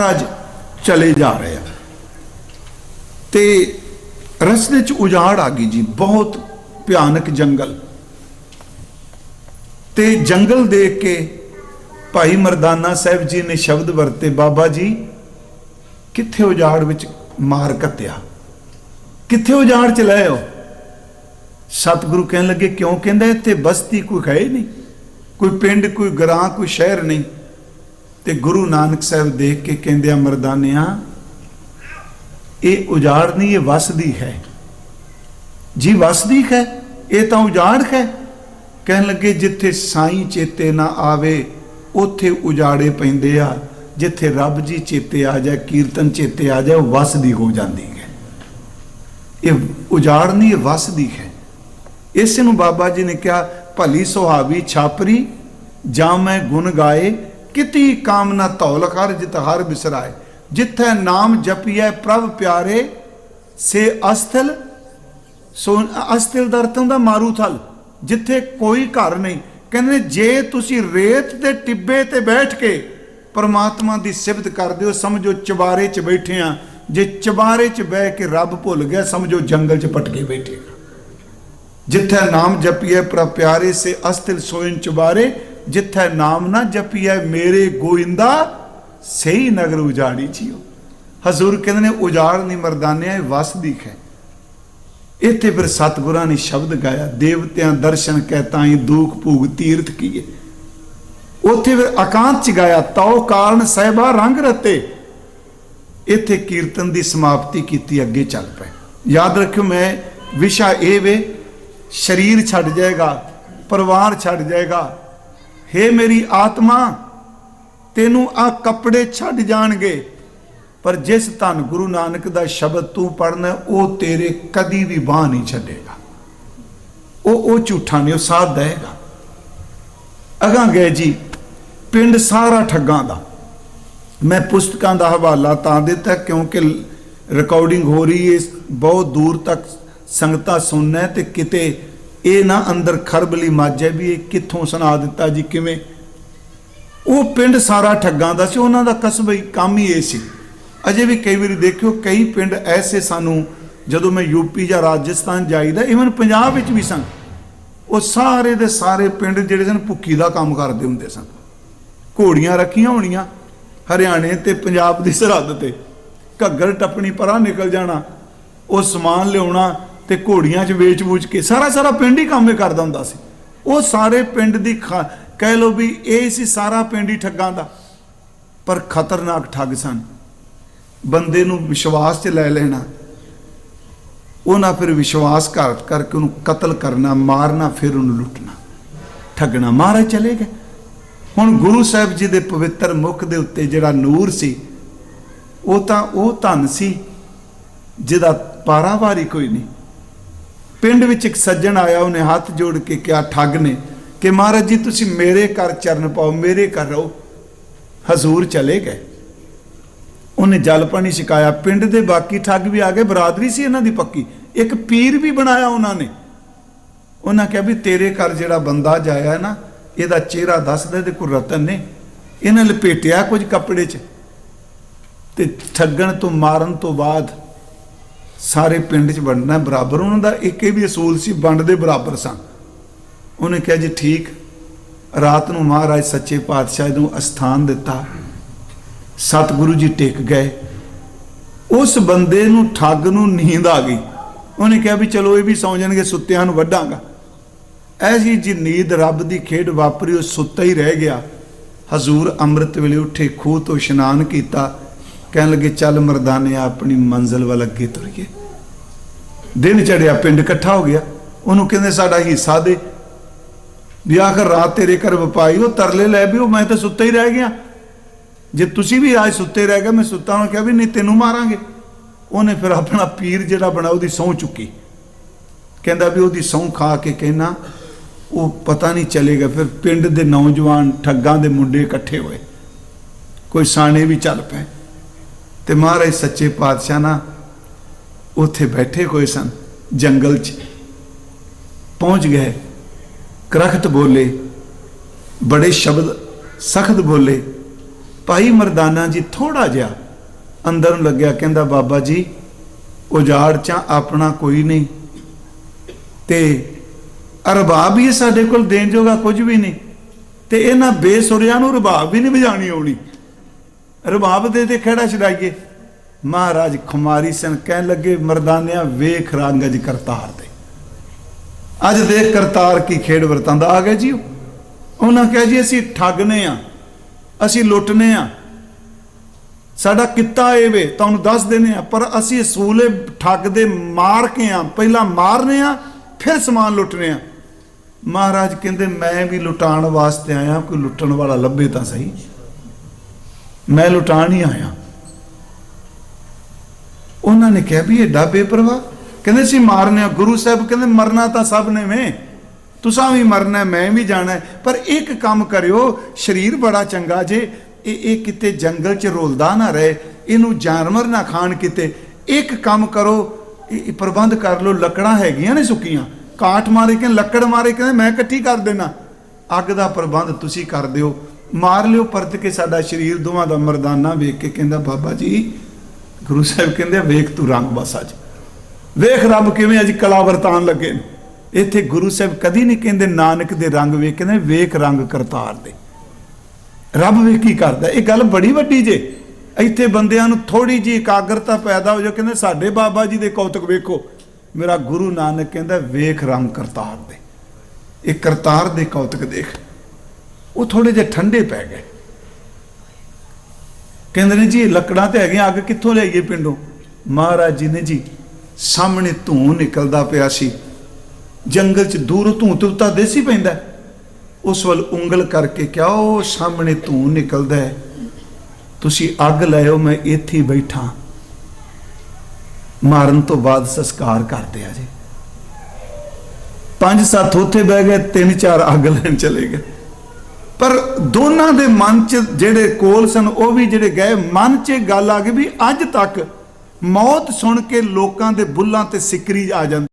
ਮਹਾਰਾਜ ਚਲੇ ਜਾ ਰਹੇ ਆ। ਤੇ ਰਸਤੇ 'ਚ ਉਜਾੜ ਆ ਗਈ ਜੀ, ਬਹੁਤ ਭਿਆਨਕ ਜੰਗਲ। ਤੇ ਜੰਗਲ ਦੇਖ ਕੇ ਭਾਈ ਮਰਦਾਨਾ ਸਾਹਿਬ ਜੀ ਨੇ ਸ਼ਬਦ ਵਰਤੇ, ਬਾਬਾ ਜੀ, ਕਿੱਥੇ ਉਜਾੜ ਵਿੱਚ ਮਾਰ ਕੱਤਿਆ? ਕਿੱਥੇ ਉਜਾੜ ਚ ਲੈ ਹੋ? ਸਤਿਗੁਰੂ ਕਹਿਣ ਲੱਗੇ, ਕਿਉਂ ਕਹਿੰਦਾ, ਇੱਥੇ ਬਸਤੀ ਕੋਈ ਹੈ ਨਹੀਂ, ਕੋਈ ਪਿੰਡ, ਕੋਈ ਗਰਾਂ ਕੋਈ ਸ਼ਹਿਰ ਨਹੀਂ। ਤੇ ਗੁਰੂ ਨਾਨਕ ਸਾਹਿਬ ਦੇਖ ਕੇ ਕਹਿੰਦੇ ਆ, ਮਰਦਾਨਿਆਂ, ਇਹ ਉਜਾੜ ਨਹੀਂ, ਇਹ ਵਸਦੀ ਹੈ। ਜੀ ਵਸਦੀ ਹੈ, ਇਹ ਤਾਂ ਉਜਾੜ ਹੈ। ਕਹਿਣ ਲੱਗੇ, ਜਿੱਥੇ ਸਾਈਂ ਚੇਤੇ ਨਾ ਆਵੇ, ਉੱਥੇ ਉਜਾੜੇ ਪੈਂਦੇ ਆ। ਜਿੱਥੇ ਰੱਬ ਜੀ ਚੇਤੇ ਆ ਜਾ ਕੀਰਤਨ ਚੇਤੇ ਆ ਜਾ ਉਹ ਵਸਦੀ ਹੋ ਜਾਂਦੀ ਹੈ। ਇਹ ਉਜਾੜ ਨਹੀਂ, ਇਹ ਵਸਦੀ ਹੈ। ਇਸ ਨੂੰ ਬਾਬਾ ਜੀ ਨੇ ਕਿਹਾ, ਭਲੀ ਸੁਹਾਵੀ ਛਾਪਰੀ, ਜਾਂ ਮੈਂ ਗੁਣ ਗਾਏ ਕਿਤੀ ਕਾਮਨਾ ਧੌਲ ਕਰ ਜਿਤ ਹਰ ਬਿਸਰਾਏ। ਜਿੱਥੇ ਨਾਮ ਜਪੀਐ ਪ੍ਰਭ ਪਿਆਰੇ, ਸੇ ਅਸਥਲ, ਸੋ ਅਸਥਲ ਦਾ ਅਰਥ ਹੁੰਦਾ ਮਾਰੂ ਜਿੱਥੇ ਕੋਈ ਘਰ ਨਹੀਂ। ਕਹਿੰਦੇ ਜੇ ਤੁਸੀਂ ਰੇਤ ਦੇ ਟਿੱਬੇ ਤੇ ਬੈਠ ਕੇ ਪਰਮਾਤਮਾ ਦੀ ਸਿਫਤ ਕਰਦੇ ਹੋ, ਸਮਝੋ ਚਬਾਰੇ 'ਚ ਬੈਠੇ ਆ। ਜੇ ਚਬਾਰੇ 'ਚ ਬਹਿ ਕੇ ਰੱਬ ਭੁੱਲ ਗਿਆ, ਸਮਝੋ ਜੰਗਲ 'ਚ ਪਟਕੇ ਬੈਠੇ ਜਿੱਥੇ ਨਾਮ ਜਪੀਏ ਪ੍ਰ ਪਿਆਰੇ, ਸੇ ਅਸਥਿਲ ਸੋਇਨ ਚੁਬਾਰੇ ਜਿੱਥੇ ਨਾਮ ਨਾ ਜਪੀਏ ਮੇਰੇ ਗੋਇੰਦਾ ਸਹੀ ਨਗਰ ਉਜਾੜੀ ਜੀਓ। ਹਜ਼ੂਰ ਕਹਿੰਦੇ ਨੇ, ਉਜਾੜ ਨਹੀਂ ਮਰਦਾਨਿਆ, ਇਹ ਵਸਦੀ ਹੈ ਇੱਥੇ ਫਿਰ ਸਤਿਗੁਰਾਂ ਨੇ ਸ਼ਬਦ ਗਾਇਆ, ਦੇਵਤਿਆਂ ਦਰਸ਼ਨ ਕਹਿ ਤਾਈ ਦੂਖ ਭੂਗ ਤੀਰਥ ਕੀਏ। ਉੱਥੇ ਫਿਰ ਇਕਾਂਤ ਚ ਗਾਇਆ, ਤਉ ਕਾਰਨ ਸਹਿਬਾ ਰੰਗ ਰਤੇ। ਇੱਥੇ ਕੀਰਤਨ ਦੀ ਸਮਾਪਤੀ ਕੀਤੀ, ਅੱਗੇ ਚੱਲ ਪਏ ਯਾਦ ਰੱਖਿਓ ਮੈਂ, ਵਿਸ਼ਾ ਇਹ ਵੇ, ਸਰੀਰ ਛੱਡ ਜਾਏਗਾ, ਪਰਿਵਾਰ ਛੱਡ ਜਾਏਗਾ ਹੇ ਮੇਰੀ ਆਤਮਾ, ਤੈਨੂੰ ਆ ਕੱਪੜੇ ਛੱਡ ਜਾਣਗੇ, ਪਰ ਜਿਸ ਧੰਨ ਗੁਰੂ ਨਾਨਕ ਦਾ ਸ਼ਬਦ ਤੂੰ ਪੜਨਾ ਉਹ ਤੇਰੇ ਕਦੀ ਵੀ ਬਾਹ ਨਹੀਂ ਛੱਡੇਗਾ। ਉਹ ਉਹ ਝੂਠਾ ਨਹੀਂ, ਉਹ ਸਾਥ ਦੇਗਾ ਅਗਾਂ ਗਏ ਜੀ, ਪਿੰਡ ਸਾਰਾ ਠੱਗਾਂ ਦਾ। ਮੈਂ ਪੁਸਤਕਾਂ ਦਾ ਹਵਾਲਾ ਤਾਂ ਦਿੱਤਾ, ਕਿਉਂਕਿ ਰਿਕਾਰਡਿੰਗ ਹੋ ਰਹੀ ਹੈ ਬਹੁਤ ਦੂਰ ਤੱਕ ਸੰਗਤਾਂ ਸੁਣਨਾ ਹੈ ਤੇ ਕਿਤੇ ਇਹ ਨਾ ਅੰਦਰ ਖਰਬਲੀ ਮਾਜੇ ਵੀ ਇਹ ਕਿੱਥੋਂ ਸੁਣਾ ਦਿੱਤਾ ਜੀ, ਕਿਵੇਂ? ਉਹ ਪਿੰਡ ਸਾਰਾ ਠੱਗਾਂ ਦਾ ਸੀ, ਉਹਨਾਂ ਦਾ ਕਸਬਾ ਹੀ, ਕੰਮ ਹੀ ਇਹ ਸੀ। ਅਜੇ ਵੀ ਕਈ ਵਾਰੀ ਦੇਖਿਓ, ਕਈ ਪਿੰਡ ਐਸੇ ਸਾਨੂੰ, ਜਦੋਂ ਮੈਂ ਯੂਪੀ ਜਾਂ ਰਾਜਸਥਾਨ ਜਾਈਦਾ ਇਵਨ ਪੰਜਾਬ ਵਿੱਚ ਵੀ ਸਨ, ਉਹ ਸਾਰੇ ਦੇ ਸਾਰੇ ਪਿੰਡ ਜਿਹੜੇ ਸਨ, ਭੁੱਕੀ ਦਾ ਕੰਮ ਕਰਦੇ ਹੁੰਦੇ ਸਨ। ਘੋੜੀਆਂ ਰੱਖੀਆਂ ਹੋਣੀਆਂ, ਹਰਿਆਣੇ ਤੇ ਪੰਜਾਬ ਦੀ ਸਰਹੱਦ ਤੇ। ਘੱਗਰ ਟੱਪਣੀ ਪਰਾਂ ਨਿਕਲ ਜਾਣਾ, ਉਹ ਸਮਾਨ ਲਿਆਉਣਾ ਤੇ ਘੋੜੀਆਂ 'ਚ ਵੇਚ-ਵੂਚ ਕੇ ਸਾਰਾ ਸਾਰਾ ਪਿੰਡ ਹੀ ਕੰਮ ਕਰਦਾ ਹੁੰਦਾ ਸੀ। ਉਹ ਸਾਰੇ ਪਿੰਡ ਦੀ ਖਾ- ਕਹਿ ਲੋ ਵੀ ਇਹ ਸੀ ਸਾਰਾ ਪਿੰਡ ਹੀ ਠੱਗਾਂ ਦਾ। ਪਰ ਖਤਰਨਾਕ ਠੱਗ ਸਨ। ਬੰਦੇ ਨੂੰ ਵਿਸ਼ਵਾਸ 'ਚ ਲੈ ਲੈਣਾ। ਉਹਨਾਂ ਫਿਰ ਵਿਸ਼ਵਾਸਘਾਤ ਕਰਕੇ ਉਹਨੂੰ ਕਤਲ ਕਰਨਾ, ਮਾਰਨਾ, ਫਿਰ ਉਹਨੂੰ ਲੁੱਟਣਾ। ਠੱਗਣਾ ਮਾਰੇ ਚਲੇ ਗਏ। ਹੁਣ ਗੁਰੂ ਸਾਹਿਬ ਜੀ ਦੇ ਪਵਿੱਤਰ ਮੁਖ ਦੇ ਉੱਤੇ ਜਿਹੜਾ ਨੂਰ ਸੀ, ਉਹ ਤਾਂ ਉਹ ਧਨ ਸੀ, ਜਿਹਦਾ ਪਾਰਾਵਾਰੀ ਕੋਈ ਨਹੀਂ। ਪਿੰਡ ਵਿੱਚ ਇੱਕ ਸੱਜਣ ਆਇਆ, ਉਹਨੇ ਹੱਥ ਜੋੜ ਕੇ ਕਿਹਾ, ਠੱਗ ਨੇ, ਕਿ ਮਹਾਰਾਜ ਜੀ, ਤੁਸੀਂ ਮੇਰੇ ਘਰ ਚਰਨ ਪਾਓ, ਮੇਰੇ ਘਰ ਰਹੋ। ਹਜ਼ੂਰ ਚਲੇ ਗਏ। ਉਹਨੇ ਜਲ ਪਾਣੀ ਛਕਾਇਆ। ਪਿੰਡ ਦੇ ਬਾਕੀ ਠੱਗ ਵੀ ਆ ਗਏ, ਬਰਾਦਰੀ ਸੀ ਇਹਨਾਂ ਦੀ ਪੱਕੀ। ਇੱਕ ਪੀਰ ਵੀ ਬਣਾਇਆ ਉਹਨਾਂ ਨੇ। ਉਹਨਾਂ ਕਿਹਾ ਵੀ ਤੇਰੇ ਘਰ ਜਿਹੜਾ ਬੰਦਾ ਜਾਇਆ ਨਾ, ਇਹਦਾ ਚਿਹਰਾ ਦੱਸਦਾ ਤੇ ਕੋਈ ਰਤਨ ਨੇ। ਇਹਨੇ ਲਪੇਟਿਆ ਕੁਝ ਕੱਪੜੇ 'ਚ। ਤੇ ਠੱਗਣ ਤੋਂ ਮਾਰਨ ਤੋਂ ਬਾਅਦ ਸਾਰੇ ਪਿੰਡ 'ਚ ਵੰਡਣਾ ਬਰਾਬਰ। ਉਹਨਾਂ ਦਾ ਇੱਕ ਇਹ ਵੀ ਅਸੂਲ ਸੀ ਵੰਡ ਦੇ ਬਰਾਬਰ ਸਨ। ਉਹਨੇ ਕਿਹਾ, ਜੀ ਠੀਕ, ਰਾਤ ਨੂੰ ਮਹਾਰਾਜ ਸੱਚੇ ਪਾਤਸ਼ਾਹ ਨੂੰ ਅਸਥਾਨ ਦਿੱਤਾ। ਸਤਿਗੁਰੂ ਜੀ ਟਿਕ ਗਏ। ਉਸ ਬੰਦੇ ਨੂੰ ਠੱਗ ਨੂੰ ਨੀਂਦ ਆ ਗਈ। ਉਹਨੇ ਕਿਹਾ ਵੀ ਚਲੋ ਇਹ ਵੀ ਸੌਂ ਜਾਣਗੇ, ਸੁੱਤਿਆਂ ਨੂੰ ਵੱਢਾਂਗਾ। ਐਸੀ ਜੀ ਨੀਂਦ ਰੱਬ ਦੀ ਖੇਡ ਵਾਪਰੀ, ਉਹ ਸੁੱਤਾ ਹੀ ਰਹਿ ਗਿਆ। ਹਜ਼ੂਰ ਅੰਮ੍ਰਿਤ ਵੇਲੇ ਉੱਠੇ, ਖੂਹ ਤੋਂ ਇਸ਼ਨਾਨ ਕੀਤਾ। ਕਹਿਣ ਲੱਗੇ, ਚੱਲ ਮਰਦਾਨੇ ਆਪਣੀ ਮੰਜ਼ਲ ਵੱਲ ਅੱਗੇ ਤੁਰੀਏ। ਦਿਨ ਚੜਿਆ, ਪਿੰਡ ਇਕੱਠਾ ਹੋ ਗਿਆ। ਉਹਨੂੰ ਕਹਿੰਦੇ, ਸਾਡਾ ਹਿੱਸਾ ਦੇ। ਵੀ ਆਖਰ ਰਾਤ ਤੇਰੇ ਘਰ ਵਪਾਈ ਉਹ ਤਰਲੇ ਲੈ ਵੀ, ਉਹ ਮੈਂ ਤਾਂ ਸੁੱਤਾ ਹੀ ਰਹਿ ਗਿਆ। ਜੇ ਤੁਸੀਂ ਵੀ ਅੱਜ ਸੁੱਤੇ ਰਹਿ ਗਏ, ਮੈਂ ਸੁੱਤਾ ਹਾਂ ਕਿਹਾ ਵੀ ਨਹੀਂ, ਤੈਨੂੰ ਮਾਰਾਂਗੇ। ਉਹਨੇ ਫਿਰ ਆਪਣਾ ਪੀਰ ਜਿਹੜਾ ਬਣਾ, ਉਹਦੀ ਸਹੁੰ ਚੁੱਕੀ। ਕਹਿੰਦਾ ਵੀ ਉਹਦੀ ਸਹੁੰ ਖਾ ਕੇ ਕਹਿਣਾ, ਉਹ ਪਤਾ ਨਹੀਂ ਚਲੇਗਾ। ਫਿਰ ਪਿੰਡ ਦੇ ਨੌਜਵਾਨ ਠੱਗਾਂ ਦੇ ਮੁੰਡੇ ਇਕੱਠੇ ਹੋਏ। ਕੋਈ ਸਾਣੇ ਵੀ ਚੱਲ ਪਏ। ਤੇ ਮਹਾਰਾਜ ਸੱਚੇ ਪਾਤਸ਼ਾਹ ਨਾ ਉੱਥੇ ਬੈਠੇ ਹੋਏ ਸਨ, ਜੰਗਲ 'ਚ। ਪਹੁੰਚ ਗਏ। ਕਰਖਤ ਬੋਲੇ, ਬੜੇ ਸ਼ਬਦ ਸਖਤ ਬੋਲੇ। ਭਾਈ ਮਰਦਾਨਾ ਜੀ ਥੋੜਾ ਜਿਹਾ ਅੰਦਰ ਨੂੰ ਲੱਗਿਆ, ਕਹਿੰਦਾ, ਬਾਬਾ ਜੀ, ਉਜਾੜ ਚ ਆਪਣਾ ਕੋਈ ਨਹੀਂ। ਤੇ ਰਬਾਬ ਵੀ ਸਾਡੇ ਕੋਲ ਦੇਣ ਜੋਗਾ ਕੁਝ ਵੀ ਨਹੀਂ। ਤੇ ਇਹਨਾਂ ਬੇਸੁਰਿਆਂ ਨੂੰ ਰਬਾਬ ਵੀ ਨਹੀਂ ਵਜਾਣੀ ਆਉਣੀ। ਰਬਾਬ ਦੇ ਤੇ ਖੜਾ ਛਡਾਈਏ। ਮਹਾਰਾਜ ਖੁਮਾਰੀ ਸਨ ਕਹਿਣ ਲੱਗੇ, ਮਰਦਾਨਿਆਂ ਵੇਖ ਰੰਗ ਅਜ ਕਰਤਾਰ ਦੇ ਅੱਜ ਦੇਖ ਕਰਤਾਰ ਕੀ ਖੇਡ ਵਰਤਾਂਦਾ ਆ ਗਿਆ ਜੀ ਉਹਨਾਂ ਕਿਹਾ ਜੀ, ਅਸੀਂ ਠੱਗਨੇ ਆ। ਅਸੀਂ ਲੁੱਟਨੇ ਆ। ਸਾਡਾ ਕਿੱਤਾ ਇਹ ਵੇ, ਤੁਹਾਨੂੰ ਦੱਸ ਦਿੰਦੇ ਆ। ਪਰ ਅਸੀਂ ਅਸੂਲੇ ਠੱਗ ਦੇ ਮਾਰ ਕੇ ਆ। ਪਹਿਲਾਂ ਮਾਰਨੇ ਆ, ਫਿਰ ਸਮਾਨ ਲੁੱਟਨੇ ਆ। ਮਹਾਰਾਜ ਕਹਿੰਦੇ, ਮੈਂ ਵੀ ਲੁਟਾਉਣ ਵਾਸਤੇ ਆਇਆ, ਕੋਈ ਲੁੱਟਣ ਵਾਲਾ ਲੱਭੇ ਤਾਂ ਸਹੀ। ਮੈਂ ਲੁਟਾਣ ਹੀ ਆਇਆ। ਉਹਨਾਂ ਨੇ ਕਿਹਾ ਵੀ ਇਹ ਡਾਬੇ ਪ੍ਰਵਾਹ ਕਹਿੰਦੇ ਸੀ ਮਾਰਨੇ ਗੁਰੂ ਸਾਹਿਬ ਕਹਿੰਦੇ ਮਰਨਾ ਤਾਂ ਸਭ ਨੇ ਵੇ। ਤੁਸੀਂ ਵੀ ਮਰਨਾ, ਮੈਂ ਵੀ ਜਾਣਾ। ਪਰ ਇੱਕ ਕੰਮ ਕਰਿਓ, ਸਰੀਰ ਬੜਾ ਚੰਗਾ ਜੇ, ਇਹ ਇਹ ਕਿਤੇ ਜੰਗਲ 'ਚ ਰੋਲਦਾ ਨਾ ਰਹੇ, ਇਹਨੂੰ ਜਾਨਵਰ ਨਾ ਖਾਣ ਕਿਤੇ। ਇੱਕ ਕੰਮ ਕਰੋ, ਇਹ ਪ੍ਰਬੰਧ ਕਰ ਲਓ, ਲੱਕੜਾਂ ਹੈਗੀਆਂ ਨੇ ਸੁੱਕੀਆਂ। ਕਾਠ ਮਾਰੇ ਕਿ ਲੱਕੜ ਮਾਰੇ, ਕਹਿੰਦੇ ਮੈਂ ਇਕੱਠੀ ਕਰ ਦੇਣਾ ਅੱਗ ਦਾ ਪ੍ਰਬੰਧ ਤੁਸੀਂ ਕਰ ਦਿਓ। ਮਾਰ ਲਿਓ, ਪਰਤ ਕੇ ਸਾਡਾ ਸਰੀਰ ਦੋਵਾਂ ਦਾ ਮਰਦਾਨਾ ਵੇਖ ਕੇ ਕਹਿੰਦਾ, ਬਾਬਾ ਜੀ, ਗੁਰੂ ਸਾਹਿਬ ਕਹਿੰਦੇ ਵੇਖ ਤੂੰ ਰੰਗ ਬਸ ਅੱਜ। ਵੇਖ ਰੱਬ ਕਿਵੇਂ ਅੱਜ ਕਲਾ ਵਰਤਾਨ ਲੱਗੇ ਨੇ। ਇੱਥੇ ਗੁਰੂ ਸਾਹਿਬ ਕਦੀ ਨਹੀਂ ਕਹਿੰਦੇ, ਨਾਨਕ ਦੇ ਰੰਗ ਵੇਖ ਕਹਿੰਦੇ, ਵੇਖ ਰੰਗ ਕਰਤਾਰ ਦੇ। ਰੱਬ ਵੇਖ ਕੀ ਕਰਦਾ? ਇਹ ਗੱਲ ਬੜੀ ਵੱਡੀ ਜੇ। ਇੱਥੇ ਬੰਦਿਆਂ ਨੂੰ ਥੋੜੀ ਜੀ ਇਕਾਗਰਤਾ ਪੈਦਾ ਹੋ ਜਾ ਕਹਿੰਦੇ, ਸਾਡੇ ਬਾਬਾ ਜੀ ਦੇ ਕੌਤਕ ਵੇਖੋ। ਮੇਰਾ ਗੁਰੂ ਨਾਨਕ ਕਹਿੰਦਾ, ਵੇਖ ਰੰਗ ਕਰਤਾਰ ਦੇ। ਇਹ ਕਰਤਾਰ ਦੇ ਕੌਤਕ ਦੇਖ। ਉਹ ਥੋੜੇ ਜਿਹਾ ਠੰਡੇ ਪੈ ਗਏ। ਕਹਿੰਦੇ ਨੇ ਜੀ ਲੱਕੜਾਂ ਤੇ ਹੈਗੀਆਂ, ਅੱਗ ਕਿੱਥੋਂ ਲਿਆਈਏ ਪਿੰਡੋਂ? ਮਹਾਰਾਜ ਜੀ ਨੇ ਜੀ, ਸਾਹਮਣੇ ਧੂੰ ਨਿਕਲਦਾ ਪਿਆ ਸੀ। ਜੰਗਲ 'ਚ ਦੂਰ ਧੂੰ ਤੋਂ ਦੇਸੀ ਪੈਂਦਾ ਉਸ ਵੱਲ ਉਂਗਲ ਕਰਕੇ ਕਿਹਾ, ਉਹ ਸਾਹਮਣੇ ਧੂੰ ਨਿਕਲਦਾ ਹੈ। ਤੁਸੀਂ ਅੱਗ ਲਾਇਓ, ਮੈਂ ਇੱਥੇ ਬੈਠਾ। ਮਾਰਨ ਤੋਂ ਬਾਅਦ ਸੰਸਕਾਰ ਕਰਦੇ ਆ ਜੀ। ਪੰਜ ਸੱਤ ਉੱਥੇ ਬਹਿ ਗਏ, ਤਿੰਨ ਚਾਰ ਅੱਗ ਲੈਣ ਚਲੇ ਗਏ। ਪਰ ਦੋਨਾਂ ਦੇ ਮਨ 'ਚ ਜਿਹੜੇ ਕੋਲ ਸਨ, ਉਹ ਵੀ ਜਿਹੜੇ ਗਏ, ਮਨ 'ਚ ਇਹ ਗੱਲ ਆ ਗਈ ਵੀ ਅੱਜ ਤੱਕ ਮੌਤ ਸੁਣ ਕੇ ਲੋਕਾਂ ਦੇ ਬੁੱਲਾਂ ਤੇ ਸਿਕਰੀ ਆ ਜਾਂਦੀ।